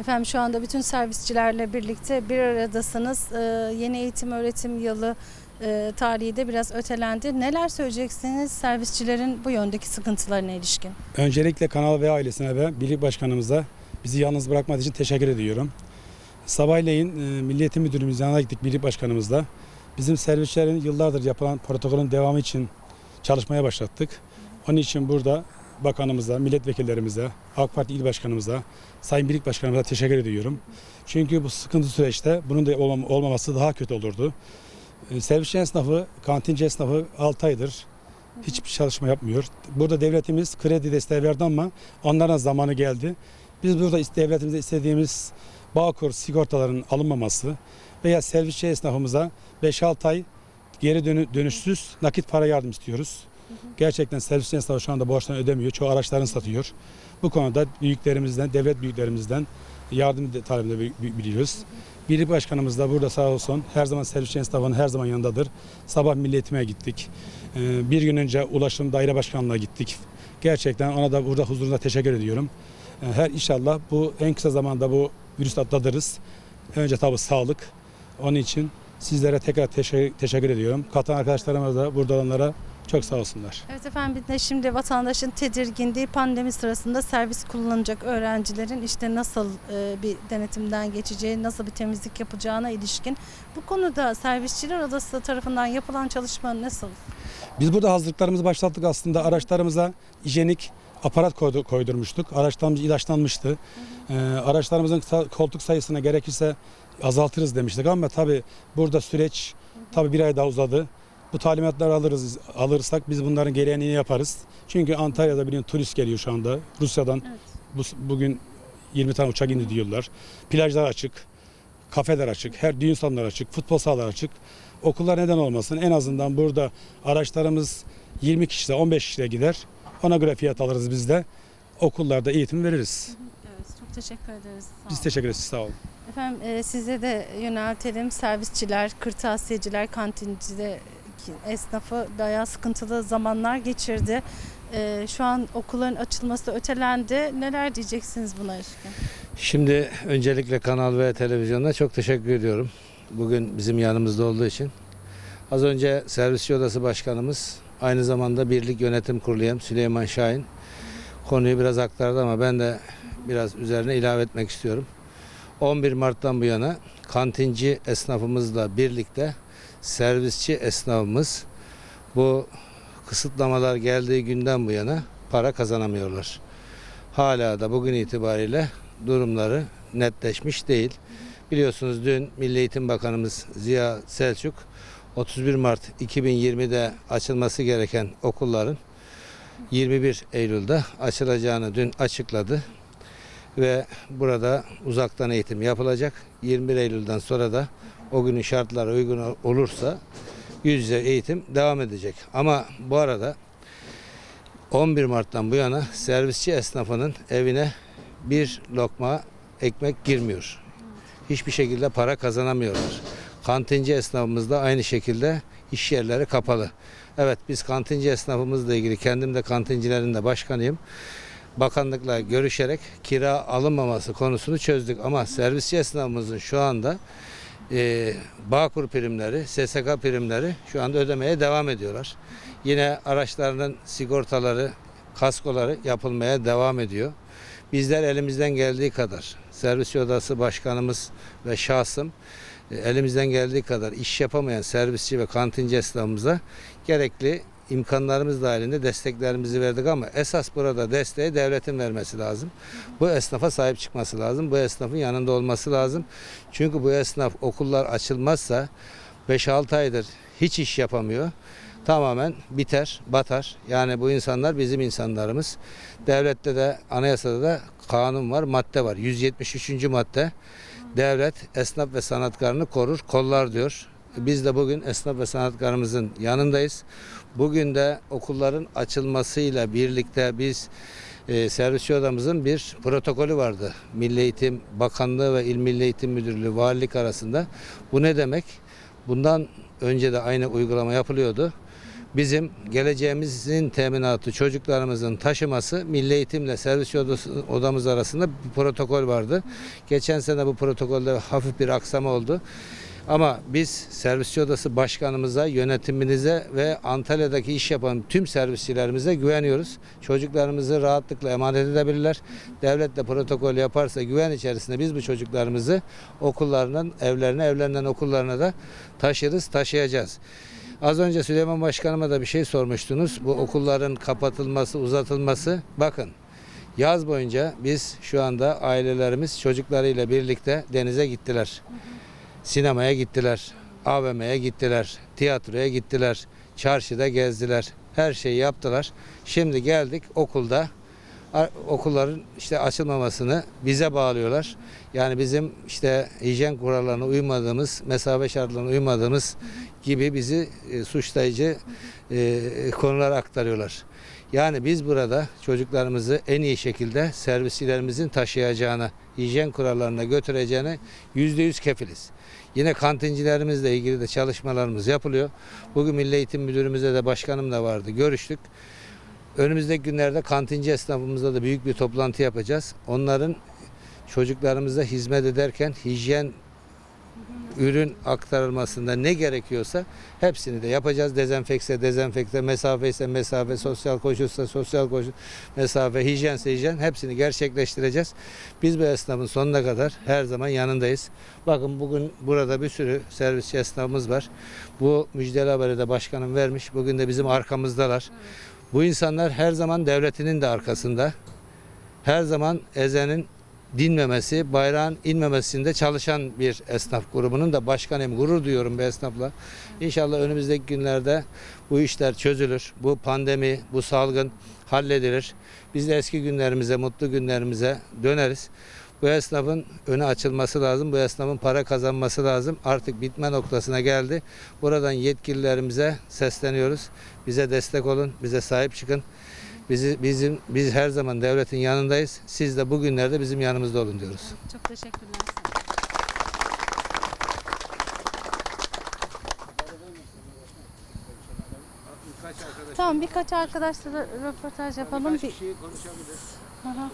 Efendim şu anda bütün servisçilerle birlikte bir aradasınız. Ee, yeni eğitim öğretim yılı e, tarihi de biraz ötelendi. Neler söyleyeceksiniz servisçilerin bu yöndeki sıkıntılarına ilişkin? Öncelikle kanal ve ailesine ve birlik başkanımıza bizi yalnız bırakmadığı için teşekkür ediyorum. Sabahleyin e, Milli Eğitim Müdürümüz yanına gittik birlik başkanımızla. Bizim servislerin yıllardır yapılan protokolün devamı için çalışmaya başlattık. Onun için burada bakanımıza, milletvekillerimize, AK Parti il başkanımıza, sayın birlik başkanımıza teşekkür ediyorum. Çünkü bu sıkıntı süreçte bunun da olmam- olmaması daha kötü olurdu. E, Servisçi esnafı, kantinci esnafı 6 aydır hiçbir çalışma yapmıyor. Burada devletimiz kredi desteği verdi ama onların zamanı geldi. Biz burada devletimizde istediğimiz Bağkur sigortaların alınmaması veya servisçi esnafımıza 5-6 ay geri dönü- dönüşsüz nakit para yardım istiyoruz. Gerçekten servisçi esnafı şu anda borçlarını ödemiyor. Çoğu araçlarını satıyor. Bu konuda büyüklerimizden, devlet büyüklerimizden yardım de- talebinde bi- bi- biliyoruz. Birlik Başkanımız da burada sağ olsun her zaman servisçi esnafının her zaman yanındadır. Sabah Milli Eğitim'e gittik. Ee, Bir gün önce Ulaşım Daire Başkanlığı'na gittik. Gerçekten ona da burada huzurunda teşekkür ediyorum. Ee, Her inşallah bu en kısa zamanda bu virüs atlatırız. Önce tabii sağlık. Onun için sizlere tekrar teşekkür ediyorum. Katan arkadaşlarıma da burada olanlara çok sağ olsunlar. Evet efendim bir de şimdi vatandaşın tedirginliği pandemi sırasında servis kullanacak öğrencilerin işte nasıl e, bir denetimden geçeceği, nasıl bir temizlik yapacağına ilişkin. Bu konuda servisçiler odası tarafından yapılan çalışma nasıl? Biz burada hazırlıklarımızı başlattık aslında. Araçlarımıza hijyenik aparat koydu, koydurmuştuk. Araçlarımız ilaçlanmıştı. Ee, araçlarımızın koltuk sayısına gerekirse azaltırız demiştik ama tabii burada süreç tabii bir ay daha uzadı. Bu talimatları alırız alırsak biz bunların gereğini yaparız. Çünkü Antalya'da bir turist geliyor şu anda. Rusya'dan Evet. bu, bugün 20 tane uçak indi diyorlar. Plajlar açık, kafeler açık, her düğün salonları açık, futbol sahaları açık. Okullar neden olmasın? En azından burada araçlarımız 20 kişide 15 kişiye gider. Ona göre fiyat alırız biz de. Okullarda eğitim veririz. Evet çok teşekkür ederiz. Sağ Biz teşekkür ederiz. Sağ olun. Efendim e, size de yöneltelim. Servisçiler, kırtasiyeciler, kantincide esnafı bayağı sıkıntılı zamanlar geçirdi. E, şu an okulların açılması ötelendi. Neler diyeceksiniz buna ilişkin? Şimdi öncelikle kanal ve televizyona çok teşekkür ediyorum. Bugün bizim yanımızda olduğu için. Az önce servisçi odası başkanımız aynı zamanda birlik yönetim kurulu Süleyman Şahin konuyu biraz aktardı ama ben de biraz üzerine ilave etmek istiyorum. 11 Mart'tan bu yana kantinci esnafımızla birlikte servisçi esnafımız bu kısıtlamalar geldiği günden bu yana para kazanamıyorlar. Hala da bugün itibariyle durumları netleşmiş değil. Biliyorsunuz dün Milli Eğitim Bakanımız Ziya Selçuk 31 Mart 2020'de açılması gereken okulların 21 Eylül'de açılacağını dün açıkladı. Ve burada uzaktan eğitim yapılacak. 21 Eylül'den sonra da o günün şartları uygun olursa yüz yüze eğitim devam edecek. Ama bu arada 11 Mart'tan bu yana servisçi esnafının evine bir lokma ekmek girmiyor. Hiçbir şekilde para kazanamıyorlar. Kantinci esnafımız da aynı şekilde iş yerleri kapalı. Evet biz kantinci esnafımızla ilgili kendim de kantincilerin de başkanıyım. Bakanlıkla görüşerek kira alınmaması konusunu çözdük ama servisçi esnafımızın şu anda e, Bağkur primleri, SSK primleri şu anda ödemeye devam ediyorlar. Yine araçlarının sigortaları, kaskoları yapılmaya devam ediyor. Bizler elimizden geldiği kadar servis odası başkanımız ve şahsım e, elimizden geldiği kadar iş yapamayan servisçi ve kantinci esnafımıza gerekli imkanlarımız dahilinde desteklerimizi verdik ama esas burada desteği devletin vermesi lazım. Bu esnafa sahip çıkması lazım. Bu esnafın yanında olması lazım. Çünkü bu esnaf okullar açılmazsa 5-6 aydır hiç iş yapamıyor. Tamamen biter, batar. Yani bu insanlar bizim insanlarımız. Devlette de anayasada da kanun var, madde var. 173. madde. Devlet esnaf ve sanatkarını korur, kollar diyor. Biz de bugün esnaf ve sanatkarımızın yanındayız. Bugün de okulların açılmasıyla birlikte biz e, servisçi odamızın bir protokolü vardı. Milli Eğitim Bakanlığı ve İl Milli Eğitim Müdürlüğü valilik arasında. Bu ne demek? Bundan önce de aynı uygulama yapılıyordu. bizim geleceğimizin teminatı, çocuklarımızın taşıması Milli Eğitimle servis odamız arasında bir protokol vardı. Geçen sene bu protokolde hafif bir aksama oldu. Ama biz servisçi odası başkanımıza, yönetiminize ve Antalya'daki iş yapan tüm servisçilerimize güveniyoruz. Çocuklarımızı rahatlıkla emanet edebilirler. Devlet de protokol yaparsa güven içerisinde biz bu çocuklarımızı okullarından evlerine, evlerinden okullarına da taşırız, taşıyacağız. Az önce Süleyman Başkanıma da bir şey sormuştunuz. Bu okulların kapatılması, uzatılması. Bakın yaz boyunca biz şu anda ailelerimiz çocuklarıyla birlikte denize gittiler. Sinemaya gittiler, AVM'ye gittiler, tiyatroya gittiler, çarşıda gezdiler. Her şeyi yaptılar. Şimdi geldik okulda okulların işte açılmamasını bize bağlıyorlar. Yani bizim işte hijyen kurallarına uymadığımız, mesafe şartlarına uymadığımız gibi bizi e, suçlayıcı e, konular aktarıyorlar. Yani biz burada çocuklarımızı en iyi şekilde servisçilerimizin taşıyacağına, hijyen kurallarına götüreceğine yüzde yüz kefiliz. Yine kantincilerimizle ilgili de çalışmalarımız yapılıyor. Bugün Milli Eğitim Müdürümüzle de başkanım da vardı. Görüştük. Önümüzdeki günlerde kantinci esnafımızla da büyük bir toplantı yapacağız. Onların çocuklarımıza hizmet ederken hijyen ürün aktarılmasında ne gerekiyorsa hepsini de yapacağız. Dezenfekse dezenfekte, mesafe ise mesafe, sosyal koşulsa sosyal koşul, mesafe, hijyense hijyen hepsini gerçekleştireceğiz. Biz bu esnafın sonuna kadar her zaman yanındayız. Bakın bugün burada bir sürü servisçi esnafımız var. Bu müjdeli haberi de başkanım vermiş. Bugün de bizim arkamızdalar. Bu insanlar her zaman devletinin de arkasında. Her zaman ezenin dinmemesi, bayrağın inmemesinde çalışan bir esnaf grubunun da başkanıyım. Gurur duyuyorum bu esnafla. İnşallah önümüzdeki günlerde bu işler çözülür. Bu pandemi, bu salgın halledilir. Biz de eski günlerimize, mutlu günlerimize döneriz. Bu esnafın önü açılması lazım. Bu esnafın para kazanması lazım. Artık bitme noktasına geldi. Buradan yetkililerimize sesleniyoruz. Bize destek olun, bize sahip çıkın. Bizi bizim biz her zaman devletin yanındayız. Siz de bugünlerde bizim yanımızda olun diyoruz. Çok teşekkürler. Tamam birkaç arkadaşla röportaj yapalım. Bir... Aha.